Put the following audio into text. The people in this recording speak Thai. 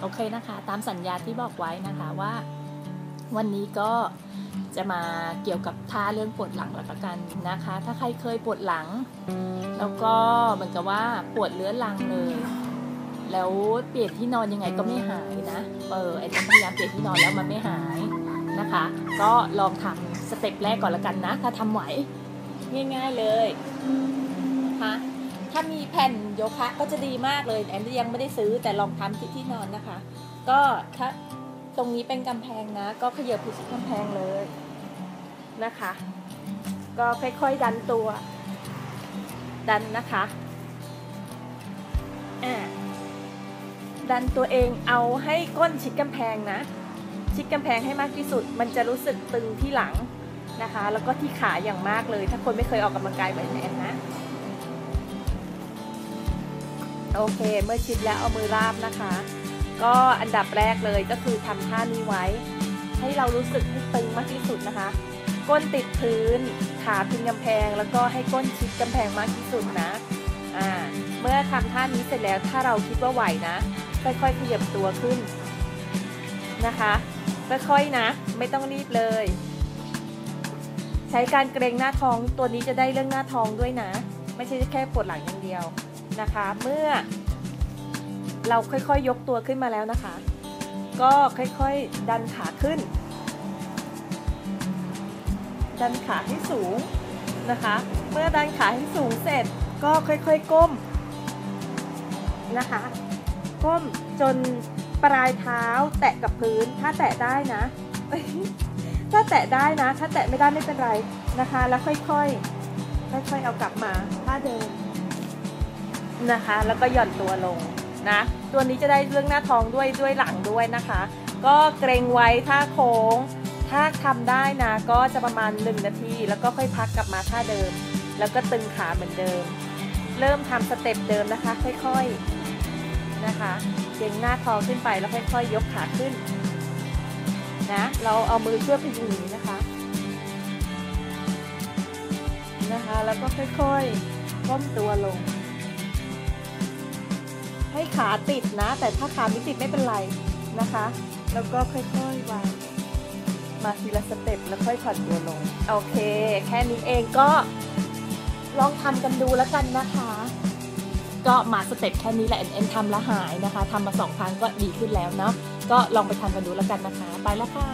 โอเคนะคะ ตามสัญญาที่บอกไว้นะคะว่า วันนี้ก็จะมาเกี่ยวกับท่าเรื่องปวดหลังแล้วกันนะคะ ถ้าใครเคยปวดหลัง แล้วก็เหมือนกับว่าปวดเรื้อรังเลย แล้วเปลี่ยนที่นอนยังไงก็ไม่หายนะเออไอ้พยายามเปลี่ยนที่นอนแล้วมันไม่หายนะคะ ก็ลองทำสเต็ปแรกก่อนละกันนะ ถ้าทำไหวง่าย ๆเลยนะคะ ถ้ามีแผ่นโยคะก็จะดีมากเลยแอนยังไม่ได้ซื้อแต่ลองทำที่ที่นอนนะคะ ก็ถ้าตรงนี้เป็นกำแพงนะ ก็ขยับไปที่กำแพงเลยนะคะ ก็ค่อยๆดันตัว ดันนะคะอ่าดันตัวเองเอาให้ก้นชิดกำแพงนะ ชิดกำแพงให้มากที่สุด มันจะรู้สึกตึงที่หลังนะคะ แล้วก็ที่ขาอย่างมากเลย ถ้าคนไม่เคยออกกำลังกายแบบแอนนะ โอเค เมื่อชิดแล้วเอามือราบนะคะ ก็อันดับแรกเลยก็คือทำท่านี้ไว้ ให้เรารู้สึกให้ตึงมากที่สุดนะคะ ก้นติดพื้น ขาพิงกำแพง แล้วก็ให้ก้นชิดกำแพงมากที่สุดนะ อ่า เมื่อทำท่านี้เสร็จแล้วถ้าเราคิดว่าไหวนะ ค่อยๆขยับตัวขึ้นนะคะค่อยๆนะ ไม่ต้องรีบเลย ใช้การเกรงหน้าท้องตัวนี้จะได้เรื่องหน้าท้องด้วยนะ ไม่ใช่แค่ปวดหลังอย่างเดียว นะคะ เมื่อ เราค่อยๆยยกตัวขึ้นมาแล้วนะคะ ก็ค่อยๆดันขาขึ้น ดันขาให้สูงนะคะ เมื่อดันขาให้สูงเสร็จก็ค่อยๆก้มนะคะ ก้มจนปลายเท้าแตะกับพื้น ถ้าแตะได้นะ ถ้าแตะได้นะ ถ้าแตะไม่ได้ไม่เป็นไรนะคะ แล้วค่อยๆ ค่อยๆ เอากลับมาท่าเดิม นะคะ แล้วก็หย่อนตัวลงนะ ตัวนี้จะได้เรื่องหน้าท้องด้วยด้วยหลังด้วยนะคะ ก็เกรงไว้ท่าโค้ง ถ้าทำได้นะก็จะประมาณ 1 นาที แล้วก็ค่อยพักกลับมาท่าเดิม แล้วก็ตึงขาเหมือนเดิม เริ่มทำสเต็ปเดิมนะคะ ค่อยๆนะคะเกรงหน้าท้องขึ้นไปแล้วค่อยๆ ยกขาขึ้นนะเราเอามือช่วยพยุงอย่างนี้นะคะนะคะ แล้วก็ค่อยๆก้มตัวลง ให้ขาติดนะ แต่ถ้าขาไม่ติดไม่เป็นไรนะคะ แล้วก็ค่อยๆวางมาทีละสเต็ปแล้วค่อยผ่อนตัวลง โอเค แค่นี้เองก็ลองทำกันดูแล้วกันนะคะ ก็มาสเต็ปแค่นี้แหละเอ็นทำและหายนะคะทำมาสองครั้งก็ดีขึ้นแล้วเนาะก็ลองไปทำกันดูแล้วกันนะคะ ไปแล้วค่ะ